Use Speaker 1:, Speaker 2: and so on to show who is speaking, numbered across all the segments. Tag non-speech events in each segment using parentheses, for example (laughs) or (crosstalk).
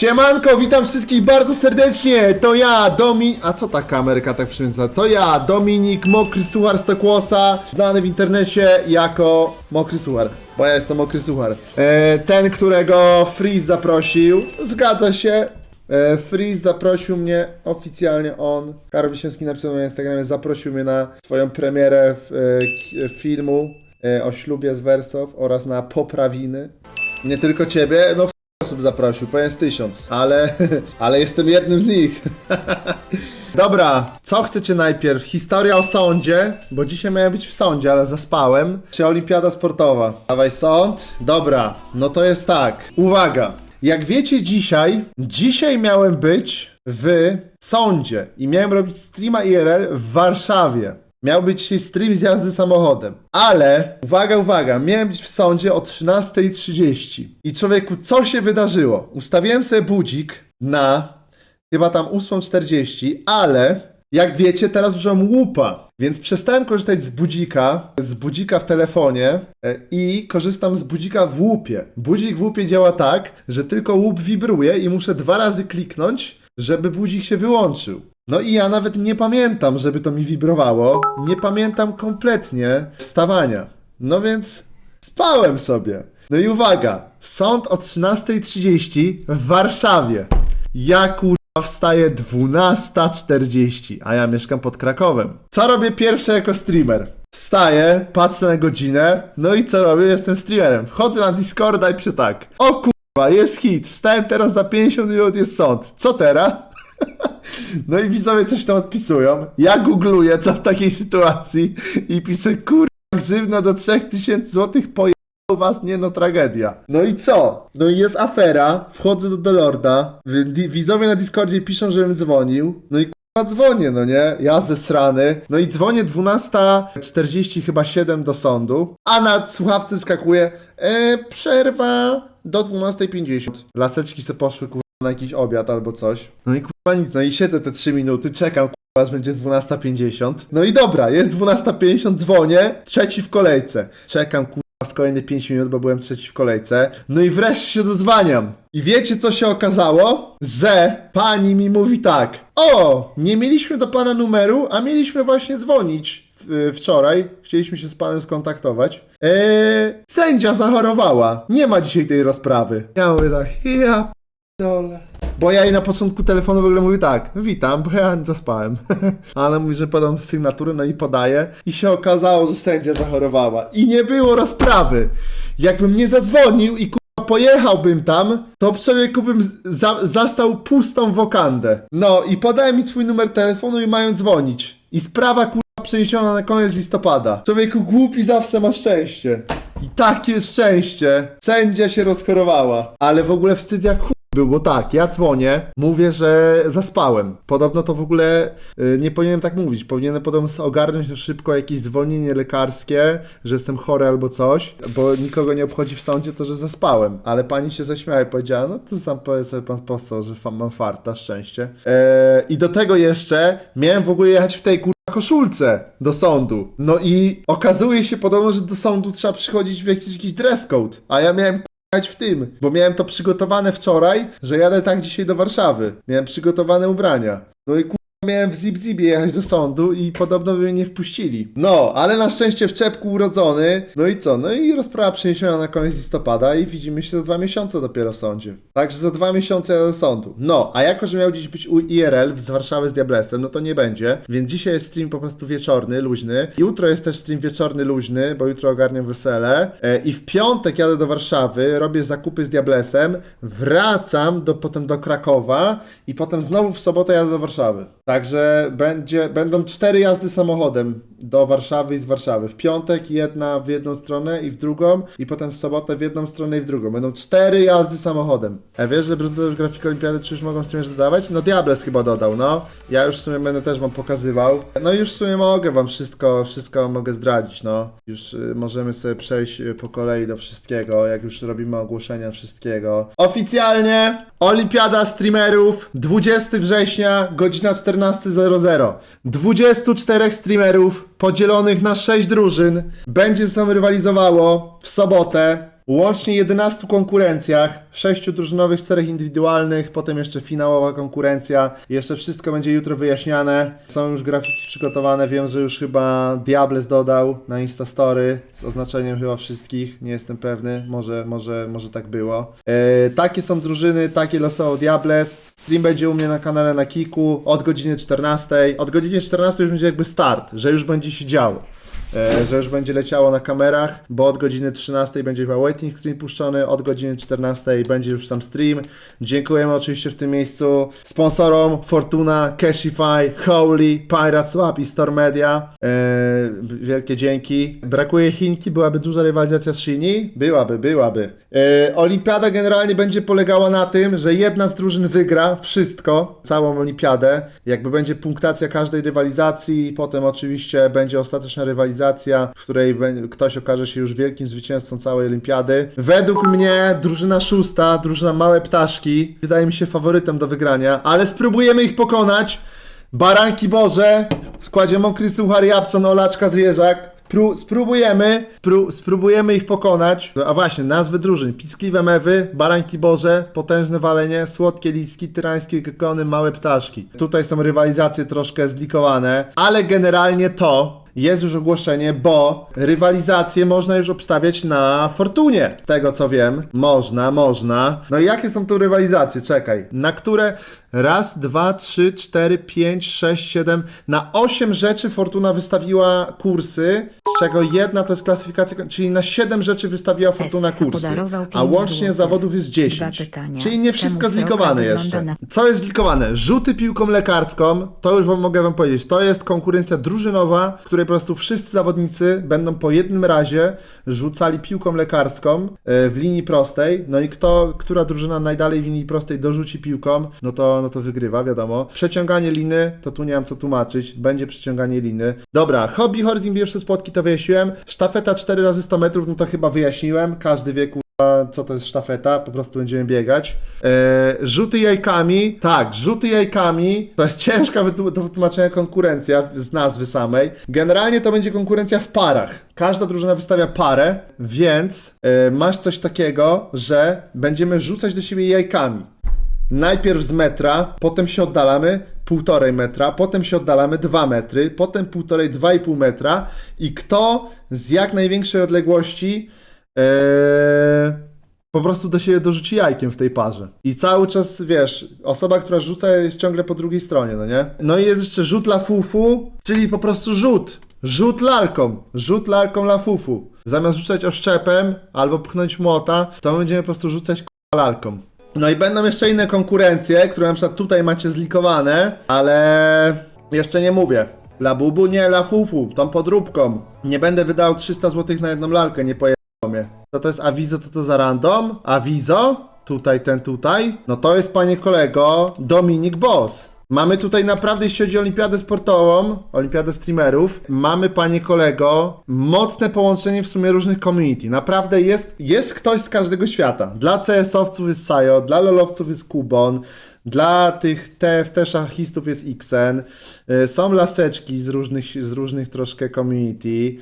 Speaker 1: Siemanko, witam wszystkich bardzo serdecznie. To ja, Domin... A co ta kamerka tak przymięca? To ja, Dominik Mokry Suchar Stokłosa, znany w internecie jako Mokry Suchar, bo ja jestem Mokry Suchar. E, ten, którego Freeze zaprosił, zgadza się. E, Freeze zaprosił mnie oficjalnie on. Karol Wiśniewski napisał na Instagramie, zaprosił mnie na swoją premierę w, e, ki- filmu e, o ślubie z Wersow oraz na poprawiny. Nie tylko ciebie, no osób zaprosił, powiem z tysiąc, ale, (laughs) ale jestem jednym z nich. (laughs) Dobra, co chcecie najpierw? Historia o sądzie, bo dzisiaj miałem być w sądzie, ale zaspałem. Czy olimpiada sportowa? Dawaj sąd. Dobra, no to jest tak. Uwaga. Jak wiecie dzisiaj, dzisiaj miałem być w sądzie i miałem robić streama IRL w Warszawie. Miał być dzisiaj stream z jazdy samochodem. Ale, uwaga, uwaga, miałem być w sądzie o 13.30. I człowieku, co się wydarzyło? Ustawiłem sobie budzik na chyba tam 8.40, ale jak wiecie, teraz użyłem łupa, więc przestałem korzystać z budzika, z budzika w telefonie e, i korzystam z budzika w łupie. Budzik w łupie działa tak, że tylko łup wibruje i muszę dwa razy kliknąć, żeby budzik się wyłączył. No i ja nawet nie pamiętam, żeby to mi wibrowało. Nie pamiętam kompletnie wstawania. No więc spałem sobie. No i uwaga, sąd o 13.30 w Warszawie. Ja kurwa wstaję 12.40, a ja mieszkam pod Krakowem. Co robię pierwsze jako streamer? Wstaję, patrzę na godzinę, no i co robię? Jestem streamerem. Wchodzę na Discorda i przy tak. O kurwa, jest hit. Wstałem teraz za 50 minut, jest sąd. Co teraz? No i widzowie coś tam odpisują. Ja googluję, co w takiej sytuacji i piszę, kurwa, grzywna do 3000 złotych poje was, nie no tragedia. No i co? No i jest afera, wchodzę do Delorda, widzowie na Discordzie piszą, żebym dzwonił, no i kurwa dzwonię, no nie? Ja zesrany. No i dzwonię 12.40 chyba 7 do sądu, a na słuchawce skakuje e, przerwa do 12.50. Laseczki se poszły kurwa na jakiś obiad albo coś. No i kurwa nic, no i siedzę te 3 minuty, czekam kurwa, aż będzie 12.50. No i dobra, jest 12.50, dzwonię, trzeci w kolejce. Czekam kurwa z kolejne 5 minut, bo byłem trzeci w kolejce. No i wreszcie się dozwaniam. I wiecie co się okazało? Że pani mi mówi tak. O, nie mieliśmy do pana numeru, a mieliśmy właśnie dzwonić wczoraj. Chcieliśmy się z panem skontaktować. Eee, sędzia zachorowała. Nie ma dzisiaj tej rozprawy. Ja mówię tak, ja Bo ja jej na początku telefonu w ogóle mówię tak, witam, bo ja zaspałem. (laughs) A ona mówi, że podam sygnaturę, no i podaję. I się okazało, że sędzia zachorowała. I nie było rozprawy. Jakbym nie zadzwonił i kurwa pojechałbym tam, to człowieku bym za zastał pustą wokandę. No i podałem mi swój numer telefonu i mają dzwonić. I sprawa kurwa przeniesiona na koniec listopada. Człowieku głupi zawsze ma szczęście. I takie szczęście. Sędzia się rozchorowała. Ale w ogóle wstyd jak był, bo tak, ja dzwonię, mówię, że zaspałem. Podobno to w ogóle y, nie powinienem tak mówić. Powinienem podobno ogarnąć szybko jakieś zwolnienie lekarskie, że jestem chory albo coś, bo nikogo nie obchodzi w sądzie to, że zaspałem. Ale pani się zaśmiała i powiedziała, no tu sam powie sobie pan poseł, że mam farta, szczęście. E, I do tego jeszcze miałem w ogóle jechać w tej kur koszulce do sądu. No i okazuje się podobno, że do sądu trzeba przychodzić w jakiś, jakiś dress code. A ja miałem w tym, bo miałem to przygotowane wczoraj, że jadę tak dzisiaj do Warszawy. Miałem przygotowane ubrania. No i kurwa miałem w zip-zipie jechać do sądu i podobno by mnie nie wpuścili. No, ale na szczęście w czepku urodzony. No i co? No i rozprawa przeniesiona na koniec listopada i widzimy się za dwa miesiące dopiero w sądzie. Także za dwa miesiące do sądu. No, a jako, że miał dziś być u IRL z Warszawy z Diablesem, no to nie będzie. Więc dzisiaj jest stream po prostu wieczorny, luźny. Jutro jest też stream wieczorny, luźny, bo jutro ogarniam wesele. E, I w piątek jadę do Warszawy, robię zakupy z Diablesem, wracam do, potem do Krakowa i potem znowu w sobotę jadę do Warszawy. Także będzie, będą cztery jazdy samochodem do Warszawy i z Warszawy. W piątek jedna w jedną stronę i w drugą, i potem w sobotę w jedną stronę i w drugą. Będą cztery jazdy samochodem. A wiesz, że już grafika olimpiady czy już mogą streamerzy dodawać? No Diables chyba dodał, no. Ja już w sumie będę też wam pokazywał. No już w sumie mogę wam wszystko, wszystko mogę zdradzić, no. Już y, możemy sobie przejść y, po kolei do wszystkiego, jak już robimy ogłoszenia wszystkiego. Oficjalnie Olimpiada streamerów 20 września, godzina 14.00. 24 streamerów podzielonych na 6 drużyn będzie ze sobą rywalizowało w sobotę. Łącznie 11 konkurencjach, 6 drużynowych, 4 indywidualnych, potem jeszcze finałowa konkurencja. Jeszcze wszystko będzie jutro wyjaśniane. Są już grafiki przygotowane, wiem, że już chyba Diables dodał na Instastory z oznaczeniem chyba wszystkich, nie jestem pewny, może, może, może tak było. E, takie są drużyny, takie losowo Diables. Stream będzie u mnie na kanale na Kiku od godziny 14. Od godziny 14 już będzie jakby start, że już będzie się działo. E, że już będzie leciało na kamerach, bo od godziny 13 będzie chyba waiting stream puszczony, od godziny 14 będzie już sam stream. Dziękujemy oczywiście w tym miejscu sponsorom Fortuna, Cashify, Holy, Pirate Swap i Store Media. E, wielkie dzięki. Brakuje Chinki, byłaby duża rywalizacja z Shini? Byłaby, byłaby. E, Olimpiada generalnie będzie polegała na tym, że jedna z drużyn wygra wszystko, całą olimpiadę. Jakby będzie punktacja każdej rywalizacji potem oczywiście będzie ostateczna rywalizacja, w której ktoś okaże się już wielkim zwycięzcą całej olimpiady. Według mnie drużyna szósta, drużyna Małe Ptaszki, wydaje mi się faworytem do wygrania, ale spróbujemy ich pokonać. Baranki Boże, w składzie Mokry Suchar, Japczan, Olaczka, Zwierzak. Pró- spróbujemy, spró- spróbujemy ich pokonać. A właśnie, nazwy drużyn. Piskliwe mewy, baranki boże, potężne walenie, słodkie liski, tyrańskie gekony, małe ptaszki. Tutaj są rywalizacje troszkę zlikowane, ale generalnie to jest już ogłoszenie, bo rywalizację można już obstawiać na Fortunie. Z tego co wiem, można, można. No i jakie są tu rywalizacje? Czekaj. Na które raz, dwa, trzy, cztery, pięć, sześć, siedem, na osiem rzeczy Fortuna wystawiła kursy, czego jedna to jest klasyfikacja, czyli na siedem rzeczy wystawiła Fortuna kursy. A łącznie zawodów jest 10.
Speaker 2: Dwa pytania.
Speaker 1: Czyli nie wszystko zlikowane jeszcze. Co jest zlikowane? Rzuty piłką lekarską, to już wam mogę wam powiedzieć, to jest konkurencja drużynowa, w której po prostu wszyscy zawodnicy będą po jednym razie rzucali piłką lekarską e, w linii prostej, no i kto, która drużyna najdalej w linii prostej dorzuci piłką, no to, no to wygrywa, wiadomo. Przeciąganie liny, to tu nie mam co tłumaczyć, będzie przeciąganie liny. Dobra, hobby horizon pierwsze spotki to wyjaśniłem, sztafeta 4 razy 100 metrów, no to chyba wyjaśniłem, każdy wie kurwa, co to jest sztafeta, po prostu będziemy biegać. E, rzuty jajkami, tak, rzuty jajkami, to jest ciężka do wytłumaczenia konkurencja z nazwy samej. Generalnie to będzie konkurencja w parach. Każda drużyna wystawia parę, więc e, masz coś takiego, że będziemy rzucać do siebie jajkami. Najpierw z metra, potem się oddalamy półtorej metra, potem się oddalamy 2 metry, potem półtorej, 2,5 metra i kto z jak największej odległości Eee, po prostu do siebie dorzuci jajkiem w tej parze. I cały czas, wiesz, osoba, która rzuca jest ciągle po drugiej stronie, no nie? No i jest jeszcze rzut la fufu, czyli po prostu rzut. Rzut lalką. Rzut lalką la fufu. Zamiast rzucać oszczepem albo pchnąć młota, to my będziemy po prostu rzucać k***a, lalką. No i będą jeszcze inne konkurencje, które na przykład tutaj macie zlikowane, ale jeszcze nie mówię. La bubu nie, la fufu, tą podróbką. Nie będę wydał 300 zł na jedną lalkę, nie poje mnie. To to jest awizo, to to za random? Awizo? Tutaj, ten tutaj? No to jest, panie kolego, Dominik Boss. Mamy tutaj naprawdę, jeśli chodzi o olimpiadę sportową, olimpiadę streamerów, mamy, panie kolego, mocne połączenie w sumie różnych community. Naprawdę jest, jest ktoś z każdego świata. Dla CS-owców jest Sajo, dla LoLowców jest Kubon, dla tych TFT szachistów jest Xen, są laseczki z różnych, z różnych troszkę community,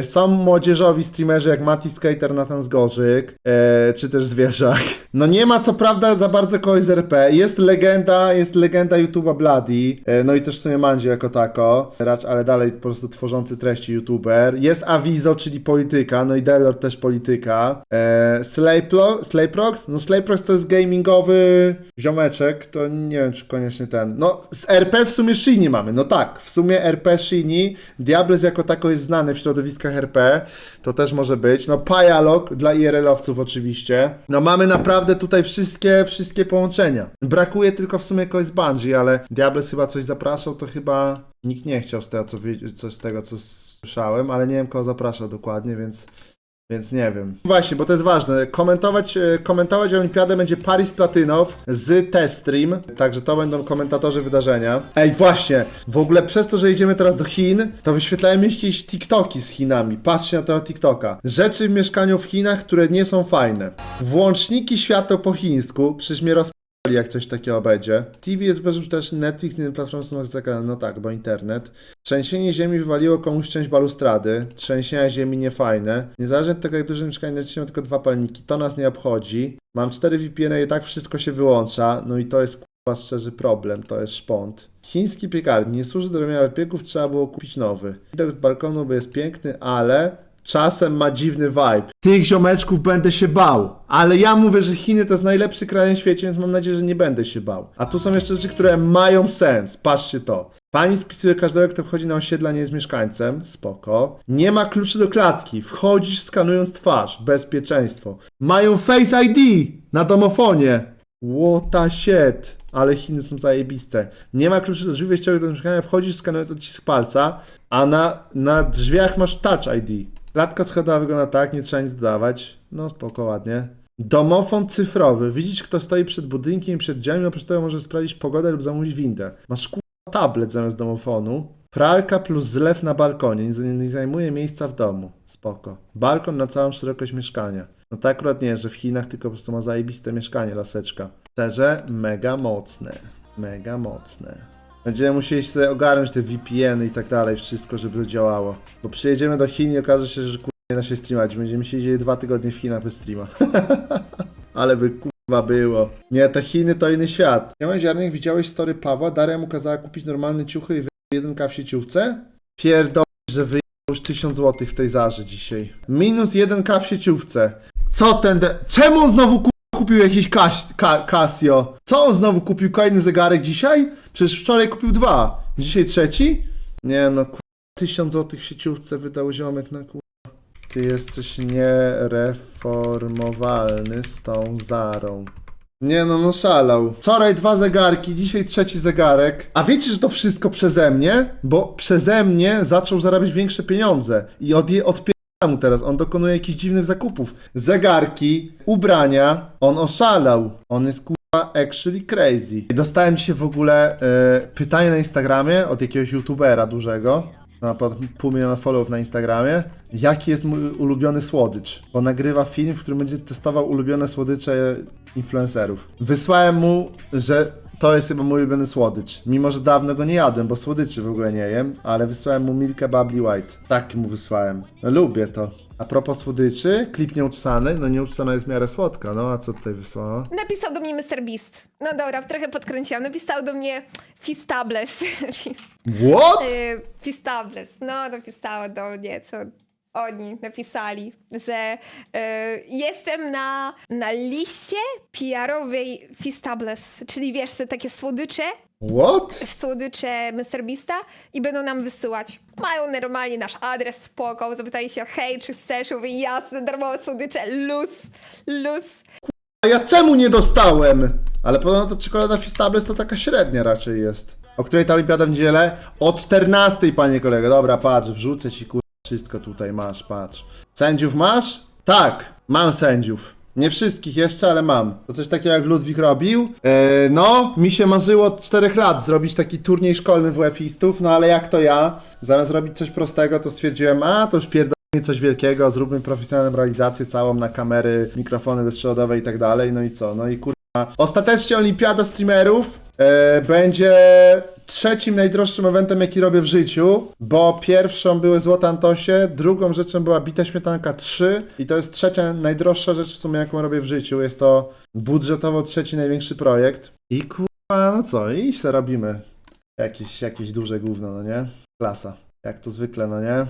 Speaker 1: y, są młodzieżowi streamerzy jak Mati Skater, Nathan Zgorzyk, y, czy też Zwierzak. No nie ma co prawda za bardzo kogoś z RP, jest legenda, jest legenda YouTube'a Bloody, no i też w sumie Mandzio jako tako, racz, ale dalej po prostu tworzący treści YouTuber, jest Avizo, czyli polityka, no i Delor też polityka, e, Slayprox, no Slayprox to jest gamingowy ziomeczek, to nie wiem czy koniecznie ten, no z RP w sumie Shini mamy, no tak, w sumie RP Shini, Diables jako tako jest znany w środowiskach RP, to też może być, no Pajalog dla IRL-owców oczywiście, no mamy naprawdę tutaj wszystkie, wszystkie połączenia, brakuje tylko w sumie kogoś z Bungie, ale Diables chyba coś zapraszał, to chyba nikt nie chciał z tego co, wie- co, z tego, co słyszałem, ale nie wiem kogo zapraszał dokładnie, więc więc nie wiem. Właśnie, bo to jest ważne. Komentować, e, komentować Olimpiadę będzie Paris Platynow z Testream. Także to będą komentatorzy wydarzenia. Ej, właśnie, w ogóle przez to, że idziemy teraz do Chin, to się jakieś TikToki z Chinami. Patrzcie na tego TikToka. Rzeczy w mieszkaniu w Chinach, które nie są fajne. Włączniki światła po chińsku, przecież mnie roz jak coś takiego będzie. TV jest bezużyteczny, Netflix, inne platformy są zakazane. No tak, bo internet. Trzęsienie ziemi wywaliło komuś część balustrady. Trzęsienia ziemi niefajne. Niezależnie od tego, jak duże mieszkanie naciśnią tylko dwa palniki, to nas nie obchodzi. Mam cztery VPN i tak wszystko się wyłącza. No i to jest kurwa szczerzy problem, to jest szpont. Chiński piekarnik nie służy do robienia wypieków, trzeba było kupić nowy. Widok z balkonu by jest piękny, ale czasem ma dziwny vibe. Tych ziomeczków będę się bał, ale ja mówię, że Chiny to jest najlepszy kraj na świecie, więc mam nadzieję, że nie będę się bał. A tu są jeszcze rzeczy, które mają sens. Patrzcie to. Pani spisuje każdego, kto wchodzi na osiedla, nie jest mieszkańcem. Spoko. Nie ma kluczy do klatki. Wchodzisz skanując twarz. Bezpieczeństwo. Mają Face ID na domofonie. What the shit. Ale Chiny są zajebiste. Nie ma kluczy do drzwi wejściowych do mieszkania, wchodzisz skanując odcisk palca, a na, na drzwiach masz Touch ID. Klatka schodowa wygląda tak, nie trzeba nic dodawać. No spoko, ładnie. Domofon cyfrowy. Widzisz, kto stoi przed budynkiem i przed drzwiami, oprócz tego możesz sprawdzić pogodę lub zamówić windę. Masz kurwa tablet zamiast domofonu. Pralka plus zlew na balkonie. Nie, nie zajmuje miejsca w domu. Spoko. Balkon na całą szerokość mieszkania. No to akurat nie, że w Chinach tylko po prostu ma zajebiste mieszkanie, laseczka. Szczerze, mega mocne. Mega mocne. Będziemy musieli sobie ogarnąć te VPN-y i tak dalej, wszystko, żeby to działało. Bo przyjedziemy do Chin i okaże się, że kurwa nie da się streamać. Będziemy siedzieli dwa tygodnie w Chinach bez streama. (laughs) Ale by kurwa było. Nie, te Chiny to inny świat. Ja ziarnek, widziałeś story Pawła? Daria mu kazała kupić normalne ciuchy i wy... jedynka w sieciówce? Pierdol, że wyjął już 1000 zł w tej zarze dzisiaj. Minus 1k w sieciówce. Co ten de... Czemu znowu ku... kupił jakiś Cas... Casio? Co on znowu kupił? Kolejny zegarek dzisiaj? Przecież wczoraj kupił dwa. Dzisiaj trzeci? Nie no, ku... 1000 zł w sieciówce wydał ziomek na ku... Ty jesteś niereformowalny z tą Zarą. Nie no, no szalał. Wczoraj dwa zegarki, dzisiaj trzeci zegarek. A wiecie, że to wszystko przeze mnie? Bo przeze mnie zaczął zarabiać większe pieniądze. I od odpiera mu teraz. On dokonuje jakichś dziwnych zakupów. Zegarki, ubrania. On oszalał. On jest kurwa actually crazy. Dostałem dzisiaj w ogóle e, pytanie na Instagramie od jakiegoś youtubera dużego ma ponad pół miliona followów na Instagramie. Jaki jest mój ulubiony słodycz? Bo nagrywa film, w którym będzie testował ulubione słodycze influencerów. Wysłałem mu, że to jest chyba mój ulubiony słodycz. Mimo, że dawno go nie jadłem, bo słodyczy w ogóle nie jem, ale wysłałem mu Milka Bubbly White. Tak mu wysłałem. No, lubię to. A propos słodyczy, klip nieuczesany, no nieuczesana jest w miarę słodka, no a co tutaj wysłała?
Speaker 2: Napisał do mnie Mr. Beast. No dobra, trochę podkręciłam. Napisał do mnie Fistables. (laughs) Fis-
Speaker 1: What?
Speaker 2: y, Fistables. No, napisało do mnie, co oni napisali, że y, jestem na, na liście PR-owej Fistables, czyli wiesz, te takie słodycze,
Speaker 1: What?
Speaker 2: słodycze Mr. Beasta i będą nam wysyłać. Mają normalnie nasz adres, spoko, zapytali się, hej, czy chcesz? Mówię, jasne, darmowe słodycze, luz, luz.
Speaker 1: A ja czemu nie dostałem? Ale podobno ta czekolada Fistables to taka średnia raczej jest. O której ta olimpiada w niedzielę? O 14, panie kolego. Dobra, patrz, wrzucę ci kur... Wszystko tutaj masz, patrz. Sędziów masz? Tak, mam sędziów. Nie wszystkich jeszcze, ale mam. To coś takiego jak Ludwik robił. Eee, no, mi się marzyło od 4 lat zrobić taki turniej szkolny WF-istów, no ale jak to ja, zamiast robić coś prostego, to stwierdziłem, a to już pierdolę coś wielkiego, zróbmy profesjonalną realizację całą na kamery, mikrofony bezprzewodowe i tak dalej, no i co, no i kurwa. Ostatecznie Olimpiada Streamerów e, będzie trzecim najdroższym eventem, jaki robię w życiu, bo pierwszą były Złote Antosie, drugą rzeczą była Bita Śmietanka 3 i to jest trzecia najdroższa rzecz w sumie, jaką robię w życiu, jest to budżetowo trzeci największy projekt i kurwa, no co, i se robimy jakieś, jakieś duże gówno, no nie? Klasa, jak to zwykle, no nie?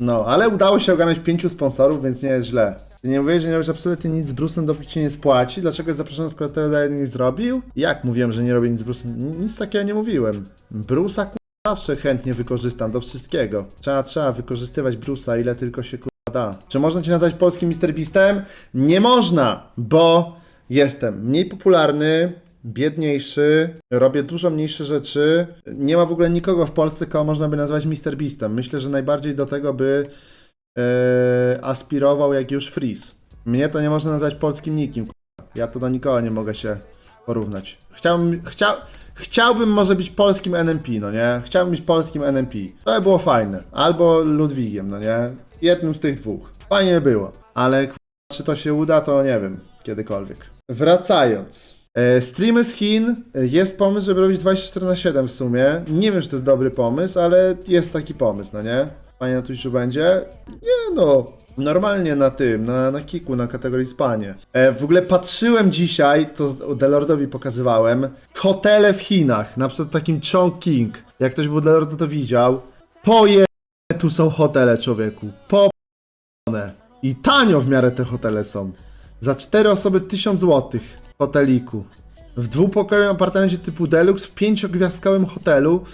Speaker 1: No, ale udało się ogarnąć pięciu sponsorów, więc nie jest źle. Nie mówiłeś, że nie robisz absolutnie nic z Bruce'em, dopóki cię nie spłaci? Dlaczego jest zaproszony, skoro dalej nie zrobił? Jak mówiłem, że nie robię nic z Bruce'em? N- Nic takiego nie mówiłem. Bruce'a ku... zawsze chętnie wykorzystam do wszystkiego. Trzeba, trzeba wykorzystywać Bruce'a, ile tylko się kurwa da. Czy można cię nazwać polskim Mr. Beastem? Nie można, bo jestem mniej popularny, biedniejszy, robię dużo mniejsze rzeczy. Nie ma w ogóle nikogo w Polsce, kogo można by nazwać Mr. Beastem. Myślę, że najbardziej do tego by e, aspirował jak już Freeze. Mnie to nie można nazwać polskim nikim. Ja to do nikogo nie mogę się porównać. Chciałbym, chciał, chciałbym może być polskim NMP, no nie? Chciałbym być polskim NMP. To by było fajne. Albo Ludwigiem, no nie? Jednym z tych dwóch. Fajnie było. Ale czy to się uda, to nie wiem. Kiedykolwiek. Wracając. E, streamy z Chin. E, Jest pomysł, żeby robić 24 na 7 w sumie. Nie wiem, czy to jest dobry pomysł, ale jest taki pomysł, no nie? Fajnie na Twitchu będzie? Nie no. Normalnie na tym, na, na kiku, na kategorii spanie. E, w ogóle patrzyłem dzisiaj, co Delordowi pokazywałem, hotele w Chinach, na przykład takim Chongqing. Jak ktoś był Delordo, to widział. Poje tu są hotele, człowieku. Po i tanio w miarę te hotele są. Za 4 osoby 1000 zł w hoteliku. W dwupokojowym apartamencie typu deluxe, w pięciogwiazdkowym hotelu,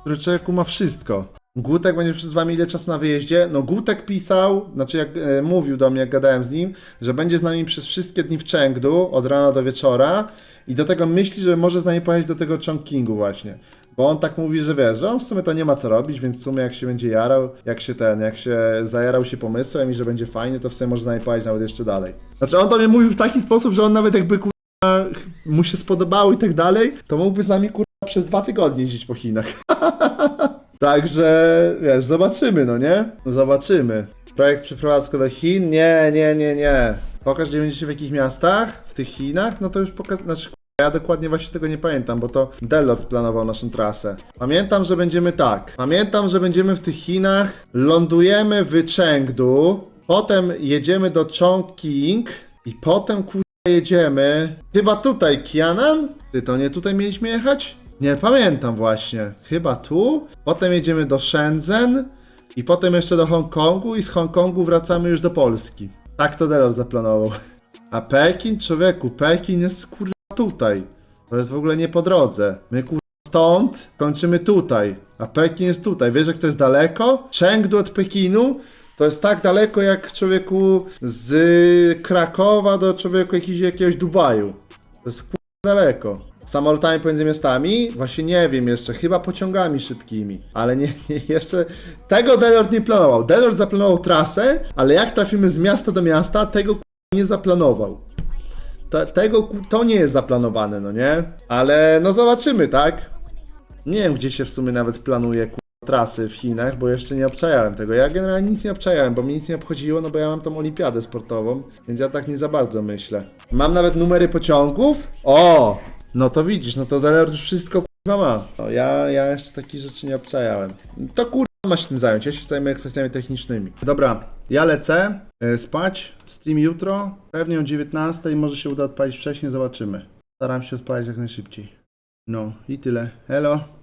Speaker 1: który człowieku ma wszystko. Gutek będzie przez wami ile czasu na wyjeździe? No Gutek pisał, znaczy jak e, mówił do mnie, jak gadałem z nim, że będzie z nami przez wszystkie dni w Chengdu, od rana do wieczora i do tego myśli, że może z nami pojechać do tego Chongqingu właśnie. Bo on tak mówi, że wiesz, że on w sumie to nie ma co robić, więc w sumie jak się będzie jarał, jak się ten, jak się zajarał się pomysłem i że będzie fajnie, to w sumie może z nami pojechać nawet jeszcze dalej. Znaczy on do mnie mówił w taki sposób, że on nawet jakby kurwa mu się spodobało i tak dalej, to mógłby z nami kurwa przez dwa tygodnie jeździć po Chinach. (laughs) Także, wiesz, zobaczymy, no nie? Zobaczymy. Projekt przeprowadzka do Chin? Nie, nie, nie, nie. Pokaż, gdzie będziecie w jakich miastach? W tych Chinach? No to już pokaz... Znaczy, ja dokładnie właśnie tego nie pamiętam, bo to Delord planował naszą trasę. Pamiętam, że będziemy tak. Pamiętam, że będziemy w tych Chinach, lądujemy w Chengdu, potem jedziemy do Chongqing i potem, kurwa, jedziemy... Chyba tutaj, Kianan? Ty, to nie tutaj mieliśmy jechać? Nie pamiętam właśnie. Chyba tu. Potem jedziemy do Shenzhen i potem jeszcze do Hongkongu i z Hongkongu wracamy już do Polski. Tak to Delor zaplanował. (laughs) A Pekin, człowieku, Pekin jest kurwa tutaj. To jest w ogóle nie po drodze. My kurwa stąd kończymy tutaj, a Pekin jest tutaj. Wiesz, jak to jest daleko? Chengdu od Pekinu to jest tak daleko jak człowieku z Krakowa do człowieku jakiś, jakiegoś Dubaju. To jest daleko. Samolotami pomiędzy miastami? Właśnie nie wiem jeszcze, chyba pociągami szybkimi, ale nie, (laughs) nie jeszcze tego Delord nie planował. Delord zaplanował trasę, ale jak trafimy z miasta do miasta, tego nie zaplanował. Te, tego to nie jest zaplanowane, no nie? Ale no zobaczymy, tak? Nie wiem, gdzie się w sumie nawet planuje trasy w Chinach, bo jeszcze nie obczajałem tego. Ja generalnie nic nie obczajałem, bo mnie nic nie obchodziło, no bo ja mam tą olimpiadę sportową, więc ja tak nie za bardzo myślę. Mam nawet numery pociągów? O! No to widzisz, no to Delord już wszystko kurwa ma. No, ja, ja jeszcze takich rzeczy nie obczajałem. To kurwa ma się tym zająć, ja się kwestiami technicznymi. Dobra, ja lecę e, spać, stream jutro, pewnie o 19, może się uda odpalić wcześniej, zobaczymy. Staram się odpalić jak najszybciej. No i tyle. Elo.